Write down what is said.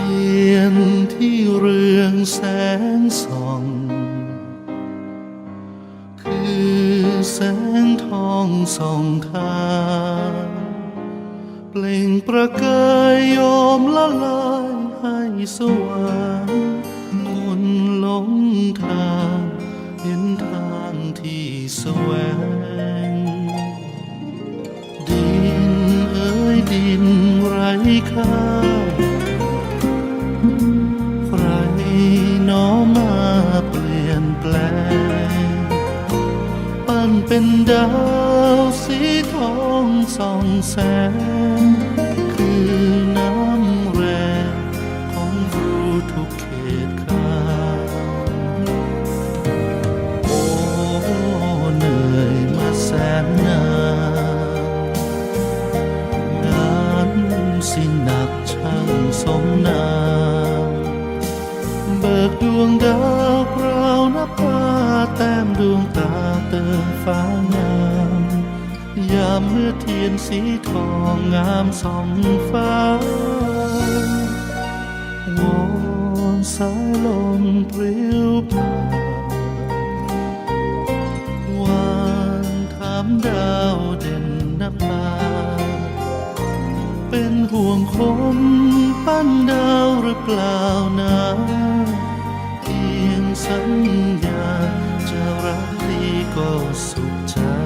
ียนที่เรืองแสงส่อง คือแสงทองส่องทางเปล่งประกายโยมละลายให้สว่างคนหลงทางเห็นทางที่แสวง ดินเอ้ยดินไร้ค่า เปลี่ยนแปลง ปั้นเป็นดาวสีทองส่องแสง คือน้ำแรงของรูทุกเขตขาโอ้เหนื่อยมาแสนนานงานสิหนักช่างสมนามเบิกดวงดาว ฟ้างาม ยามเมื่อเทียนสีทองงามสองฟ้าวอนสายลมปลิวผ่านวานถามดาวเด่นนภาเป็นห่วงคนปั้นดาวหรือเปล่านะเพียงสัญญา 속자